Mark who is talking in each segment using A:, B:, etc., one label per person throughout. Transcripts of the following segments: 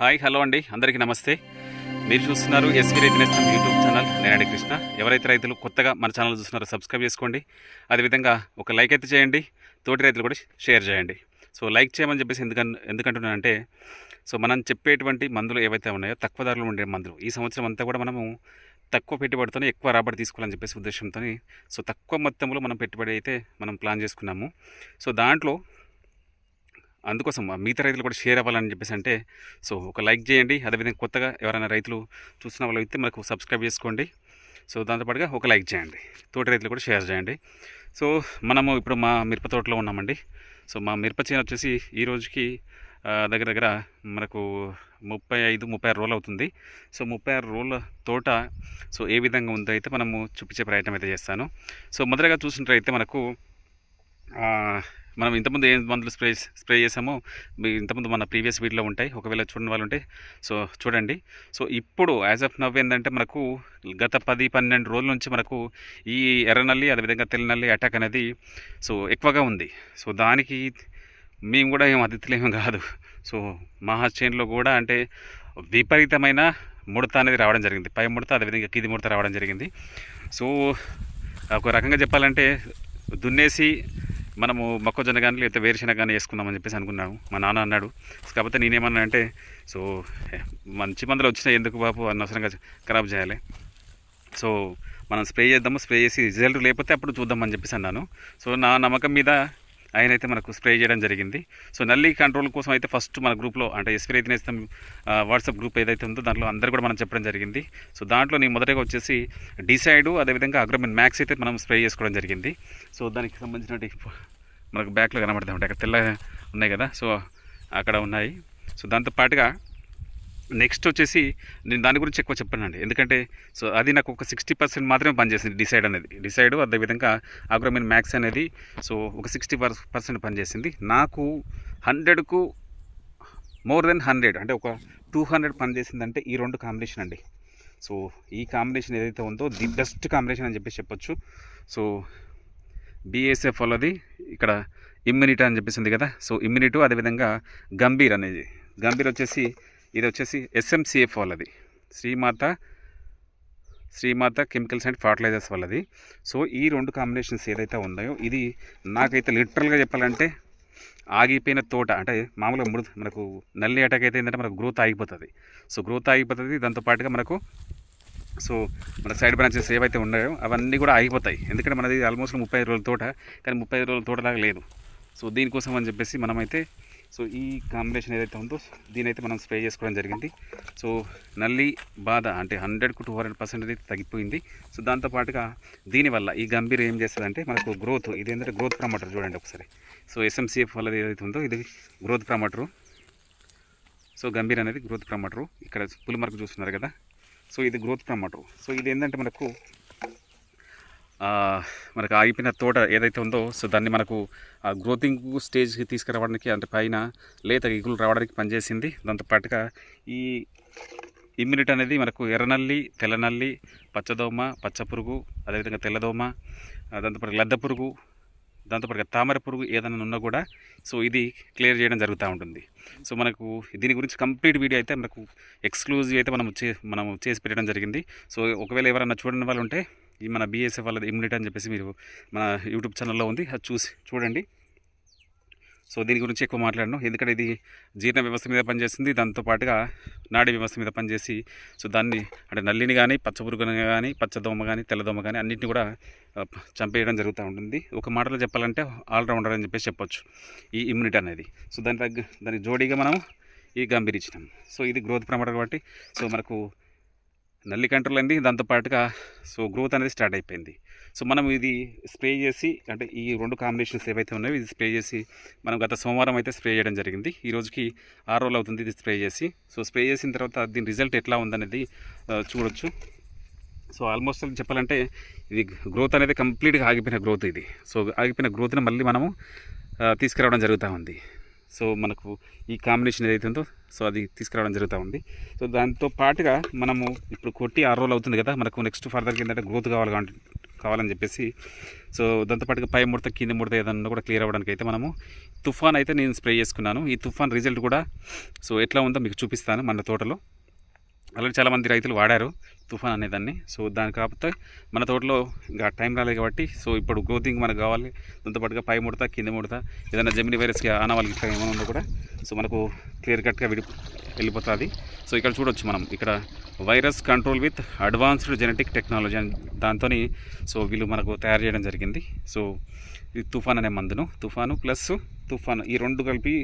A: Hi hello అండి. అందరికీ నమస్తే. మీరు చూస్తున్నారు ఎస్వి రైతు నేస్తం యూట్యూబ్ ఛానల్. నేనండి కృష్ణ. ఎవరైతే రైతులు కొత్తగా మన ఛానల్ చూస్తున్నారో సబ్స్క్రైబ్ చేసుకోండి. అదేవిధంగా ఒక లైక్ అయితే చేయండి. తోటి రైతులు కూడా షేర్ చేయండి. సో లైక్ చేయమని చెప్పేసి ఎందుకన్ ఎందుకంటున్నానంటే సో మనం చెప్పేటువంటి మందులు ఏవైతే ఉన్నాయో తక్కువ ధరలో ఉండే మందులు ఈ సంవత్సరం అంతా కూడా మనము తక్కువ పెట్టుబడితోనే ఎక్కువ రాబడి తీసుకోవాలని చెప్పేసి ఉద్దేశంతో సో తక్కువ మొత్తంలో మనం పెట్టుబడి అయితే మనం ప్లాన్ చేసుకున్నాము. సో దాంట్లో అందుకోసం మిగతా రైతులు కూడా షేర్ అవ్వాలని చెప్పేసి అంటే సో ఒక లైక్ చేయండి. అదేవిధంగా కొత్తగా ఎవరైనా రైతులు చూసిన వాళ్ళు అయితే మనకు సబ్స్క్రైబ్ చేసుకోండి. సో దాంతోపాటుగా ఒక లైక్ చేయండి. తోటి రైతులు కూడా షేర్ చేయండి. సో మనము ఇప్పుడు మా మిరప తోటలో ఉన్నామండి. సో మా మిరప చేను వచ్చేసి ఈ రోజుకి దగ్గర దగ్గర మనకు ముప్పై ఐదు ముప్పై ఆరు రోజులు అవుతుంది. సో ముప్పై ఆరు రోజుల తోట సో ఏ విధంగా ఉందో అయితే మనము చూపించే ప్రయత్నం అయితే చేస్తాను. సో మొదటగా చూసినట్లయితే మనకు మనం ఇంతకుముందు ఏ మందులు స్ప్రే స్ప్రే చేసామో మీ ఇంతకుముందు మన ప్రీవియస్ వీడియోలో ఉంటాయి. ఒకవేళ చూడని వాళ్ళు ఉంటే సో చూడండి. సో ఇప్పుడు యాజ్ ఆఫ్ నవ్ ఏంటంటే మనకు గత పది పన్నెండు రోజుల నుంచి మనకు ఈ ఎర్రనల్లి అదేవిధంగా తెల్లనల్లి అటాక్ అనేది సో ఎక్కువగా ఉంది. సో దానికి మేము కూడా ఏం అతిథులేమీ కాదు. సో మా చైన్లో కూడా అంటే విపరీతమైన ముడత అనేది రావడం జరిగింది. పై ముడత అదేవిధంగా కిది ముడత రావడం జరిగింది. సో ఒక రకంగా చెప్పాలంటే దున్నేసి మనము మొక్కజొన్న కానీ లేకపోతే వేరుశెనగ కానీ వేసుకుందామని చెప్పేసి అనుకున్నాను మా నాన్న అన్నాడు కాకపోతే నేనేమన్నా అంటే సో మంచి మందులు వచ్చినాయి ఎందుకు బాబు? అనవసరంగా ఖరాబ్ చేయాలి. సో మనం స్ప్రే చేద్దాము స్ప్రే చేసి రిజల్ట్ లేకపోతే అప్పుడు చూద్దామని చెప్పేసి అన్నాను. సో నా నమ్మకం మీద ఆయన అయితే మనకు స్ప్రే చేయడం జరిగింది. సో నల్లి కంట్రోల్ కోసం అయితే ఫస్ట్ మన గ్రూప్లో అంటే ఎస్పీ రైతు నేస్తం వాట్సాప్ గ్రూప్ ఏదైతే ఉందో దాంట్లో అందరు కూడా మనం చెప్పడం జరిగింది. సో దాంట్లో నేను మొదటగా వచ్చేసి డిసైడ్ అదేవిధంగా అగ్రోమిన్ మ్యాక్స్ అయితే మనం స్ప్రే చేసుకోవడం జరిగింది. సో దానికి సంబంధించినటువంటి మనకు బ్యాక్లో కనబడతామంటే అక్కడ తెల్ల ఉన్నాయి కదా సో అక్కడ ఉన్నాయి. సో దాంతో పాటుగా నెక్స్ట్ వచ్చేసి నేను దాని గురించి ఎక్కువ చెప్పానండి. ఎందుకంటే సో అది నాకు ఒక సిక్స్టీ పర్సెంట్ మాత్రమే పనిచేసింది డిసైడ్ అనేది. డిసైడ్ అదేవిధంగా అగ్రోమిన్ మ్యాక్స్ అనేది సో ఒక సిక్స్టీ పర్సెంట్ పనిచేసింది. నాకు హండ్రెడ్కు మోర్ దెన్ హండ్రెడ్ అంటే ఒక టూ హండ్రెడ్ పనిచేసిందంటే ఈ రెండు కాంబినేషన్ అండి. సో ఈ కాంబినేషన్ ఏదైతే ఉందో ది బెస్ట్ కాంబినేషన్ అని చెప్పేసి చెప్పొచ్చు. సో బీఎస్ఎఫ్ వాళ్ళది ఇక్కడ ఇమ్యూనిటీ అని చెప్పేసి ఉంది కదా. సో ఇమ్యూనిటీ అదేవిధంగా గంభీర్ అనేది. గంభీర్ వచ్చేసి ఇది వచ్చేసి ఎస్ఎంసిఎఫ్ వాళ్ళది Srimata Srimata chemicals and fertilizers వాళ్ళది సో ఈ రెండు కాంబినేషన్స్ ఏదైతే ఉన్నాయో ఇది నాకైతే లిటరల్గా చెప్పాలంటే ఆగిపోయిన తోట. అంటే మామూలుగా మృదు మనకు నల్లి అటాక్ అయితే ఏంటంటే మనకు గ్రోత్ ఆగిపోతుంది. సో గ్రోత్ ఆగిపోతుంది. దాంతో పాటుగా మనకు సో మన సైడ్ బ్రాంచెస్ ఏవైతే ఉన్నాయో అవన్నీ కూడా ఆగిపోతాయి. ఎందుకంటే మనది ఆల్మోస్ట్ ముప్పై రోజుల తోట కానీ ముప్పై రోజుల తోటలాగా లేదు. సో దీనికోసం అని చెప్పేసి మనమైతే సో ఈ కాంబినేషన్ ఏదైతే ఉందో దీనైతే మనం స్ప్రే చేసుకోవడం జరిగింది. సో నల్లి బాధ అంటే హండ్రెడ్కు టూ హండ్రెడ్ పర్సెంట్ అయితే తగ్గిపోయింది. సో దాంతోపాటుగా దీనివల్ల ఈ గంభీర్ ఏం చేస్తుందంటే మనకు గ్రోత్ ఇది ఏంటంటే గ్రోత్ ప్రమోటర్ చూడండి ఒకసారి. సో ఎస్ఎంసీఎఫ్ వల్ల ఏదైతే ఉందో ఇది గ్రోత్ ప్రమోటరు సో గంభీర్ అనేది గ్రోత్ ప్రమోటరు ఇక్కడ పులి చూస్తున్నారు కదా. సో ఇది గ్రోత్ ప్రమోటరు సో ఇది ఏంటంటే మనకు మనకు ఆగిపోయిన తోట ఏదైతే ఉందో సో దాన్ని మనకు ఆ గ్రోతింగ్ స్టేజ్కి తీసుకురావడానికి అంటే పైన లేత ఇగులు రావడానికి పనిచేసింది. దాంతోపాటుగా ఈ ఇమ్యూనిటీ అనేది మనకు ఎర్రనల్లి తెల్లనల్లి పచ్చదోమ పచ్చ పురుగు అదేవిధంగా తెల్లదోమ దాంతోపాటు లద్ద పురుగు దాంతోపాటుగా తామర పురుగు ఏదైనా ఉన్నా కూడా సో ఇది క్లియర్ చేయడం జరుగుతూ ఉంటుంది. సో మనకు దీని గురించి కంప్లీట్ వీడియో అయితే మనకు ఎక్స్క్లూజివ్ అయితే మనం చే మనం చేసి పెట్టడం జరిగింది. సో ఒకవేళ ఎవరైనా చూడని వాళ్ళు ఉంటే ఈ మన బీఎస్ఎఫ్ వాళ్ళది ఇమ్యూనిటీ అని చెప్పేసి మీరు మన యూట్యూబ్ ఛానల్లో ఉంది. అది చూసి చూడండి. సో దీని గురించి ఎక్కువ మాట్లాడను. ఎందుకంటే ఇది జీర్ణ వ్యవస్థ మీద పనిచేస్తుంది. దాంతో పాటుగా నాడీ వ్యవస్థ మీద పనిచేసి సో దాన్ని అంటే నల్లిని కానీ పచ్చపురుగుని కానీ పచ్చదోమ కానీ తెల్లదోమ కానీ అన్నింటిని కూడా చంపేయడం జరుగుతూ ఉంటుంది. ఒక మాటలో చెప్పాలంటే ఆల్రౌండర్ అని చెప్పేసి చెప్పొచ్చు ఈ ఇమ్యూనిటీ అనేది. సో దాని తగ్గ దానికి జోడీగా మనం ఈ గంభీరించినాం సో ఇది గ్రోత్ ప్రమాణం కాబట్టి సో మనకు నల్లి కంట్రోల్ అయింది దాంతోపాటుగా సో గ్రోత్ అనేది స్టార్ట్ అయిపోయింది. సో మనం ఇది స్ప్రే చేసి అంటే ఈ రెండు కాంబినేషన్స్ ఏవైతే ఉన్నాయో ఇది స్ప్రే చేసి మనం గత సోమవారం అయితే స్ప్రే చేయడం జరిగింది. ఈ రోజుకి ఆరు రోజులు అవుతుంది ఇది స్ప్రే చేసి. సో స్ప్రే చేసిన తర్వాత దీని రిజల్ట్ ఎట్లా ఉందనేది చూడొచ్చు. సో ఆల్మోస్ట్ చెప్పాలంటే ఇది గ్రోత్ అనేది కంప్లీట్గా ఆగిపోయిన గ్రోత్ ఇది. సో ఆగిపోయిన గ్రోత్ని మళ్ళీ మనము తీసుకురావడం జరుగుతూ ఉంది. సో మనకు ఈ కాంబినేషన్ ఏదైతే ఉందో సో అది తీసుకురావడం జరుగుతూ ఉంది. సో దాంతో పాటుగా మనము ఇప్పుడు కొట్టి ఆరు రోజులు అవుతుంది కదా మనకు నెక్స్ట్ ఫర్దర్కి ఏంటంటే గ్రోత్ కావాలి కావాలని చెప్పేసి సో దాంతోపాటుగా పై ముడత కింది ముడత ఏదన్నా కూడా క్లియర్ అవ్వడానికి అయితే మనము తుఫాన్ అయితే నేను స్ప్రే చేసుకున్నాను. ఈ తుఫాన్ రిజల్ట్ కూడా సో ఎట్లా ఉందో మీకు చూపిస్తాను మన తోటలో. అలాగే చాలామంది రైతులు వాడారు తుఫాన్ అనేదాన్ని. సో దాని కాకపోతే మన తోటలో ఇంకా టైం రాలేదు కాబట్టి సో ఇప్పుడు గ్రోతింగ్ మనకు కావాలి. దాంతోపాటుగా పై ముడత కింద ముడత ఏదైనా జమిని వైరస్కి ఆనవాళ్ళకి ఇట్లా ఏమైనా ఉందో కూడా సో మనకు క్లియర్ కట్గా విడి వెళ్ళిపోతుంది. సో ఇక్కడ చూడొచ్చు మనం. ఇక్కడ virus control with advanced genetic technology అని దాంతో సో వీళ్ళు మనకు తయారు చేయడం జరిగింది. సో ఇది తుఫాన్ అనే మందును. తుఫాను ప్లస్ తుఫాన్ ఈ రెండు కలిపి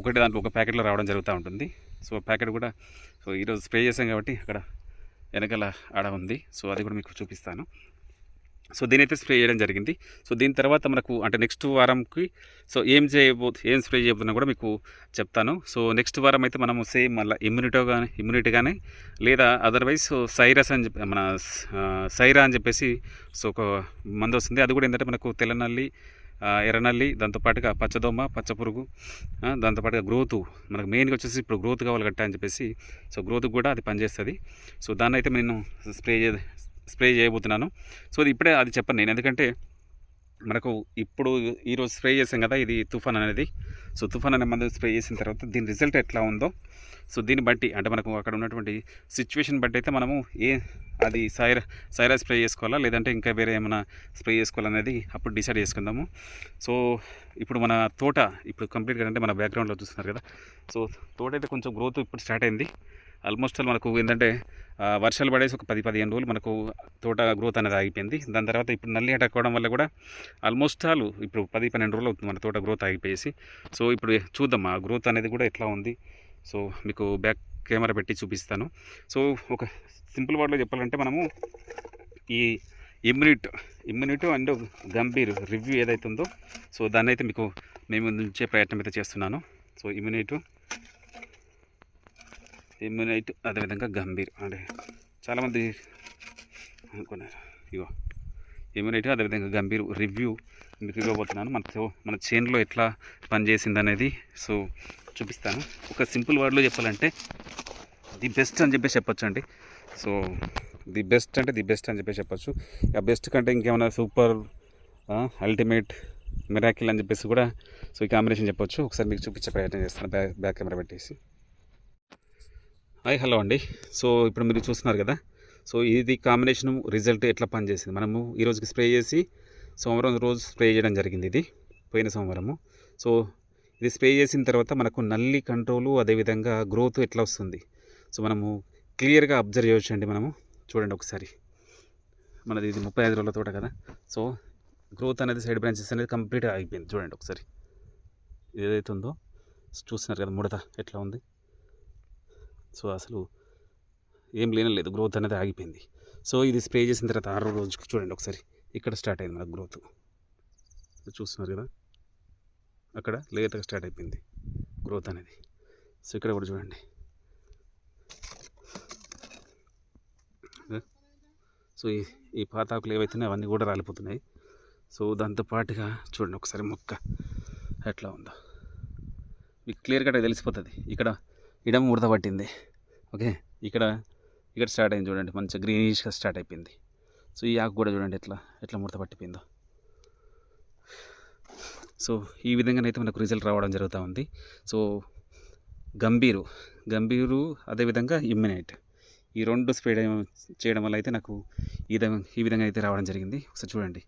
A: ఒకటి దాంట్లో ఒక ప్యాకెట్లో రావడం జరుగుతూ ఉంటుంది. సో ప్యాకెట్ కూడా సో ఈరోజు స్ప్రే చేసాం కాబట్టి అక్కడ వెనకాల ఆడ ఉంది. సో అది కూడా మీకు చూపిస్తాను. సో దీని అయితే స్ప్రే చేయడం జరిగింది. సో దీని తర్వాత మనకు అంటే నెక్స్ట్ వారంకి సో ఏం చేయబో ఏం స్ప్రే చేయబోతున్నా కూడా మీకు చెప్తాను. సో నెక్స్ట్ వారం అయితే మనము సేమ్ మళ్ళీ ఇమ్యూనిటీ కానీ ఇమ్యూనిటీ కానీ లేదా అదర్వైజ్ సైరస్ అని చెప్పి మన సైరా అని చెప్పేసి సో ఒక మందు వస్తుంది. అది కూడా ఏంటంటే మనకు తెల్లనల్లి ఎర్రనల్లి దాంతోపాటుగా పచ్చదోమ పచ్చపురుగు దాంతోపాటుగా గ్రోత్. మనకు మెయిన్గా వచ్చేసి ఇప్పుడు గ్రోత్ కావాలి గట్ట అని చెప్పేసి సో గ్రోత్కి కూడా అది పనిచేస్తుంది. సో దాన్ని అయితే నేను స్ప్రే చే స్ప్రే చేయబోతున్నాను. సో అది ఇప్పుడే అది చెప్పను నేను. ఎందుకంటే మనకు ఇప్పుడు ఈరోజు స్ప్రే చేసాం కదా ఇది తుఫాన్ అనేది. సో తుఫాన్ అనే మందు స్ప్రే చేసిన తర్వాత దీని రిజల్ట్ ఎట్లా ఉందో సో దీన్ని బట్టి అంటే మనకు అక్కడ ఉన్నటువంటి సిచ్యువేషన్ బట్టి అయితే మనము ఏ అది సైరా సైరా స్ప్రే చేసుకోవాలా లేదంటే ఇంకా వేరే ఏమైనా స్ప్రే చేసుకోవాలనేది అప్పుడు డిసైడ్ చేసుకుందాము. సో ఇప్పుడు మన తోట ఇప్పుడు కంప్లీట్గా అంటే మన బ్యాక్గ్రౌండ్లో చూస్తున్నారు కదా. సో తోట అయితే కొంచెం గ్రోత్ ఇప్పుడు స్టార్ట్ అయింది. ఆల్మోస్ట్ ఆల్ మనకు ఏంటంటే వర్షాలు పడేసి ఒక పది పదిహేను రోజులు మనకు తోట గ్రోత్ అనేది ఆగిపోయింది. దాని తర్వాత ఇప్పుడు నల్లి అటక్కోవడం వల్ల కూడా ఆల్మోస్ట్ ఆల్ ఇప్పుడు పది పన్నెండు రోజులు అవుతుంది మన తోట గ్రోత్ ఆగిపోయేసి. సో ఇప్పుడు చూద్దాం ఆ గ్రోత్ అనేది కూడా ఎట్లా ఉంది. సో మీకు బ్యాక్ కెమెరా పెట్టి చూపిస్తాను. సో ఒక సింపుల్ వర్డ్లో చెప్పాలంటే మనము ఈ immunity immunity and Gambhir review ఏదైతే ఉందో సో దాన్ని అయితే మీకు మేము నుంచే ప్రయత్నం అయితే చేస్తున్నాను. సో ఇమ్యూనిట్ ఇమ్యూనైట్ అదేవిధంగా గంభీర్. అంటే చాలామంది అనుకున్నారు. ఇగో ఇమ్యూనైట్ అదేవిధంగా గంభీర్ రివ్యూ మీకు ఇవ్వబోతున్నాను. మన మన చేన్లో ఎట్లా పనిచేసింది అనేది సో చూపిస్తాను. ఒక సింపుల్ వర్డ్లో చెప్పాలంటే ది బెస్ట్ అని చెప్పేసి చెప్పొచ్చు అండి సో ది బెస్ట్ అంటే ది బెస్ట్ అని చెప్పేసి చెప్పచ్చు. ఆ బెస్ట్ కంటే ఇంకేమైనా సూపర్ అల్టిమేట్ మిరాకిల్ అని చెప్పేసి కూడా సో ఈ కాంబినేషన్ చెప్పొచ్చు. ఒకసారి మీకు చూపించే ప్రయత్నం చేస్తాను. బ్యాక్ కెమెరా పెట్టేసి. హాయ్ హలో అండి. సో ఇప్పుడు మీరు చూస్తున్నారు కదా. సో ఇది కాంబినేషన్ రిజల్ట్ ఎట్లా పనిచేసింది? మనము ఈరోజుకి స్ప్రే చేసి సోమవారం రోజు స్ప్రే చేయడం జరిగింది ఇది పోయిన సోమవారము. సో ఇది స్ప్రే చేసిన తర్వాత మనకు నల్లి కంట్రోలు అదేవిధంగా గ్రోత్ ఎట్లా వస్తుంది? సో మనము క్లియర్గా అబ్జర్వ్ చేయొచ్చండి మనము? చూడండి ఒకసారి. మనది ఇది ముప్పై ఐదు రోజుల తోట కదా. సో గ్రోత్ అనేది సైడ్ బ్రాంచెస్ అనేది కంప్లీట్గా అయిపోయింది. చూడండి ఒకసారి. ఏదైతే ఉందో చూస్తున్నారు కదా ముడత ఎట్లా ఉంది? సో అసలు ఏం లేనలేదు గ్రోత్ అనేది ఆగిపోయింది. సో ఇది స్ప్రే చేసిన తర్వాత ఆరో రోజుకి చూడండి ఒకసారి. ఇక్కడ స్టార్ట్ అయింది మనకు గ్రోత్ చూస్తున్నారు కదా? అక్కడ లేట్గా స్టార్ట్ అయిపోయింది గ్రోత్ అనేది. సో ఇక్కడ కూడా చూడండి. సో ఈ ఈ పాతాకులు ఏవైతున్నాయి అవన్నీ కూడా రాలిపోతున్నాయి. సో దాంతోపాటుగా చూడండి ఒకసారి మొక్క ఎట్లా ఉందో. మీకు క్లియర్ కట్గా తెలిసిపోతుంది. ఇక్కడ ఇడం ముడత పట్టింది. ఓకే? ఇక్కడ ఇక్కడ స్టార్ట్ అయింది చూడండి. మంచిగా గ్రీనిష్గా స్టార్ట్ అయిపోయింది. సో ఈ ఆకు కూడా చూడండి ఎట్లా ఎట్లా ముడత పట్టిపోయిందో. సో ఈ విధంగానైతే మనకు రిజల్ట్ రావడం జరుగుతూ ఉంది. సో గంభీరు గంభీరు అదేవిధంగా ఇమ్యునైట్ ఈ రెండు స్ప్రే చేయడం వల్ల అయితే నాకు ఈ విధంగా ఈ విధంగా అయితే రావడం జరిగింది. ఒకసారి చూడండి.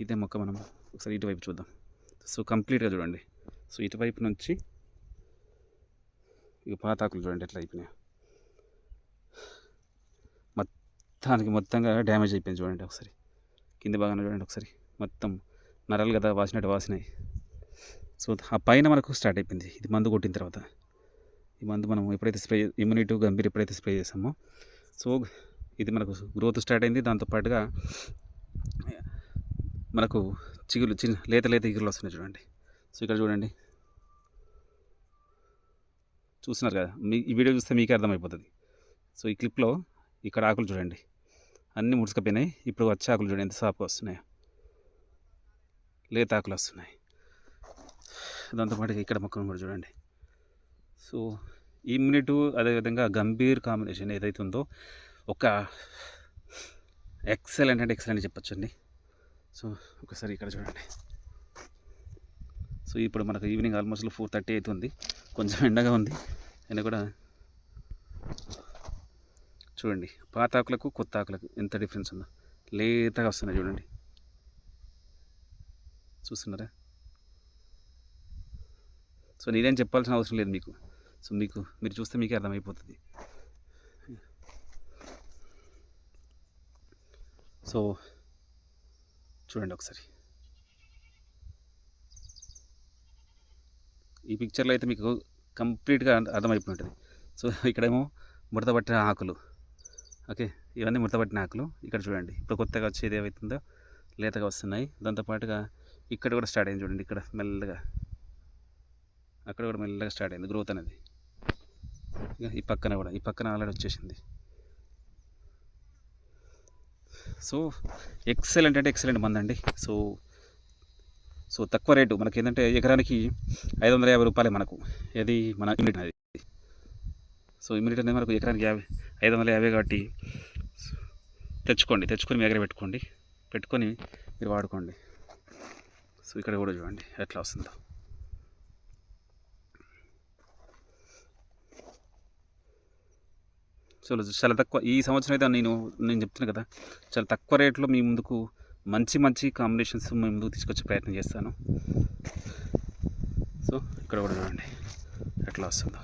A: ఇదే మొక్క మనం ఒకసారి ఇటువైపు చూద్దాం. సో కంప్లీట్గా చూడండి. సో ఇటువైపు నుంచి ఇక పాత ఆకులు చూడండి ఎట్లా అయిపోయినాయి. మొత్తానికి మొత్తంగా డ్యామేజ్ అయిపోయింది చూడండి ఒకసారి. కింద భాగాన చూడండి ఒకసారి. మొత్తం నరాలు కదా వాసినట్టు వాసినాయి. సో ఆ పైన మనకు స్టార్ట్ అయిపోయింది. ఇది మందు కొట్టిన తర్వాత. ఈ మందు మనం ఎప్పుడైతే స్ప్రే ఇమ్యూనిటీ గంభీర్ ఎప్పుడైతే స్ప్రే చేసామో సో ఇది మనకు గ్రోత్ స్టార్ట్ అయింది. దాంతోపాటుగా మనకు చిగులు చిన్న లేత లేత ఇగురులు వస్తున్నాయి చూడండి. సో ఇక్కడ చూడండి. చూస్తున్నారు కదా. మీ ఈ వీడియో చూస్తే మీకే అర్థమైపోతుంది. సో ఈ క్లిప్లో ఇక్కడ ఆకులు చూడండి. అన్నీ ముడుచుకపోయినాయి. ఇప్పుడు వచ్చే ఆకులు చూడండి ఎంత సాపుగా వస్తున్నాయో. లేత ఆకులు వస్తున్నాయి. దాంతోపాటు ఇక్కడ మొక్కను కూడా చూడండి. సో ఇమ్యూనిటీ అదేవిధంగా గంభీర్ కాంబినేషన్ ఏదైతే ఉందో ఒక ఎక్సలెంట్ అంటే ఎక్సలెంట్ చెప్పొచ్చండి. సో ఒకసారి ఇక్కడ చూడండి. సో ఇప్పుడు మనకు ఈవినింగ్ ఆల్మోస్ట్ ఫోర్ థర్టీ అవుతుంది కొంచెం ఎండగా ఉంది. అయినా కూడా చూడండి పాత ఆకులకు కొత్త ఆకులకు ఎంత డిఫరెన్స్ ఉందో. లేతగా వస్తున్నాయి చూడండి. చూస్తున్నారా? సో నేనేం చెప్పాల్సిన అవసరం లేదు మీకు. సో మీకు మీరు చూస్తే మీకే అర్థమైపోతుంది. సో చూడండి ఒకసారి. ఈ పిక్చర్లో అయితే మీకు కంప్లీట్గా అర్థమైపోయి ఉంటుంది సో ఇక్కడేమో ముడత పట్టిన ఆకులు. ఓకే? ఇవన్నీ ముడత పట్టిన ఆకులు. ఇక్కడ చూడండి. ఇప్పుడు కొత్తగా వచ్చేది ఏవైతుందో లేతగా వస్తున్నాయి. దాంతోపాటుగా ఇక్కడ కూడా స్టార్ట్ అయింది చూడండి. ఇక్కడ మెల్లగా. అక్కడ కూడా మెల్లగా స్టార్ట్ అయింది గ్రోత్ అనేది. ఇక ఈ పక్కన కూడా ఈ పక్కన ఆల్రెడీ వచ్చేసింది. సో ఎక్సలెంట్ అంటే ఎక్సలెంట్ మందండి. సో సో తక్కువ రేటు మనకి ఏంటంటే ఎకరానికి ఐదు వందల యాభై రూపాయలే మనకు. ఏది మన ఇమ్యూనిటీ అది సో ఇమ్యూనిటీ అనేది మనకు ఎకరానికి యాభై ఐదు వందల యాభై కాబట్టి తెచ్చుకోండి తెచ్చుకొని మీ దగ్గర పెట్టుకోండి. పెట్టుకొని మీరు వాడుకోండి. సో ఇక్కడ కూడా చూడండి ఎట్లా వస్తుందో. సో చాలా తక్కువ ఈ సంవత్సరం అయితే నేను నేను చెప్తున్నాను కదా చాలా తక్కువ రేట్లో మీ ముందుకు మంచి మంచి కాంబినేషన్స్ మేము తీసుకొచ్చే ప్రయత్నం చేస్తాను. సో ఇక్కడ కూడా చూడండి. ఎట్లా వస్తుందో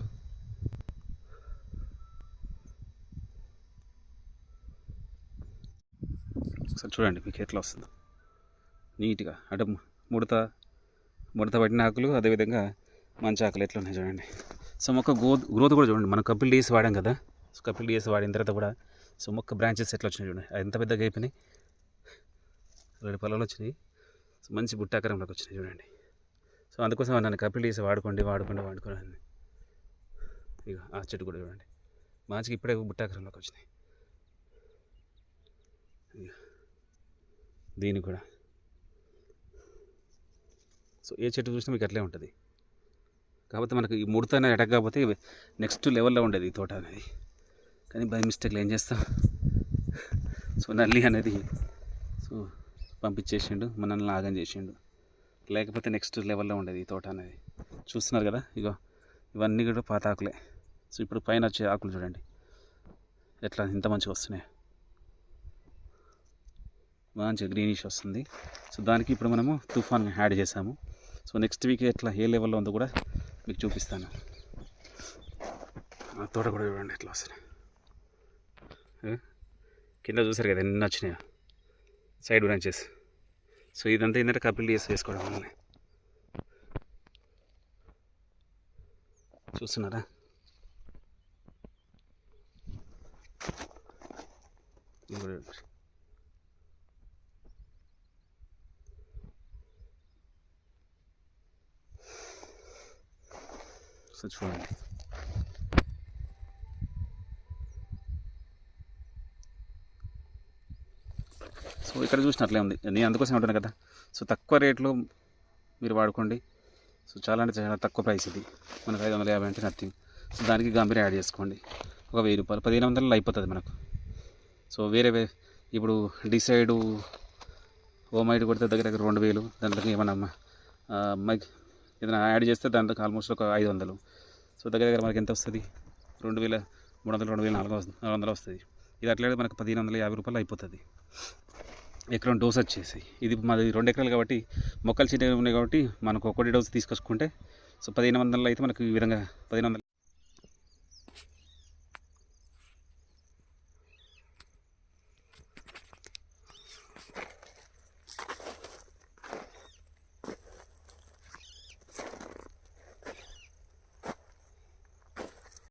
A: ఒకసారి చూడండి మీకు ఎట్లా వస్తుందో. నీట్గా అంటే ముడత ముడత పట్టిన ఆకులు అదేవిధంగా మంచి ఆకులు ఎట్లా ఉన్నాయి చూడండి. సో మొక్క గ్రోత్ గ్రోత్ కూడా చూడండి. మనం కపిల్ డీఎస్ వాడాం కదా. సో కపిల్ డీఎస్ వాడిన తర్వాత కూడా సో మొక్క బ్రాంచెస్ ఎట్లా వచ్చినాయి చూడండి. అది ఎంత పెద్దగా అయిపోయినాయి? రెండు పొలాలు వచ్చినాయి. సో మంచి బుట్టాకరంలోకి వచ్చినాయి చూడండి. సో అందుకోసం నన్ను కపిల్ డీస్ వాడుకోండి వాడుకోండి వాడుకోండి ఇక ఆ చెట్టు కూడా చూడండి. మంచిగా ఇప్పుడే బుట్టాకరంలోకి వచ్చినాయి. దీని దీనికి కూడా. సో ఏ చెట్టు చూసినా మీకు అట్లే ఉంటుంది. కాకపోతే మనకు ఈ ముడత అనేది అటాక్ కాకపోతే నెక్స్ట్ లెవెల్లో ఉండేది ఈ తోట అనేది. కానీ బై మిస్టేక్లో ఏం చేస్తాం? సో నల్లి అనేది. సో పంపించేసిండు మనల్ని లాగం చేసిండు. లేకపోతే నెక్స్ట్ లెవెల్లో ఉండేది ఈ తోట అనేది. చూస్తున్నారు కదా ఇగో ఇవన్నీ కూడా పాత ఆకులే. సో ఇప్పుడు పైన వచ్చే ఆకులు చూడండి. ఎట్లా ఇంత మంచిగా వస్తున్నాయి. మంచిగా గ్రీనిష్ వస్తుంది. సో దానికి ఇప్పుడు మనము తుఫాన్ యాడ్ చేసాము. సో నెక్స్ట్ వీక్ ఎట్లా ఏ లెవెల్లో ఉందో కూడా మీకు చూపిస్తాను. ఆ తోట కూడా చూడండి ఎట్లా వస్తున్నాయి కింద చూసారు కదా ఎన్ని వచ్చినాయో. Side branches. సో ఇదంతా ఏంటంటే కపిల్ చేసి వేసుకోవడం వల్ల చూస్తున్నారా? సో చూడండి. సో ఇక్కడ చూసినట్లే ఉంది. నేను అందుకోసం ఉంటాను కదా. సో తక్కువ రేట్లో మీరు వాడుకోండి. సో చాలా అంటే చాలా తక్కువ ప్రైస్ ఇది. మనకు ఐదు వందల యాభై అంటే నథింగ్. సో దానికి గంభీర యాడ్ చేసుకోండి. ఒక వెయ్యి రూపాయలు. పదిహేను వందలలో అయిపోతుంది మనకు. సో వేరే వే ఇప్పుడు డిసైడ్ ఓమైడ్ కొడితే దగ్గర దగ్గర రెండు వేలు. దాంట్లోకి ఏమన్నా మైక్ ఏదైనా యాడ్ చేస్తే దాంట్లోకి ఆల్మోస్ట్ ఒక ఐదు వందలు. సో దగ్గర దగ్గర మనకి ఎంత వస్తుంది? రెండు వేల మూడు వందలు రెండు వేల నాలుగు నాలుగు వందలు వస్తుంది. ఇది అట్లా మనకు పదిహేను వందల యాభై రూపాయలు అయిపోతుంది. ఎకరం డోస్ వచ్చేసి. ఇది మాది రెండు ఎకరాలు కాబట్టి మొక్కలు చిన్నగా ఉన్నాయి కాబట్టి మనకు ఒకటి డోస్ తీసుకొచ్చుకుంటే సో పదిహేను వందలు అయితే మనకు ఈ విధంగా పదిహేను వందల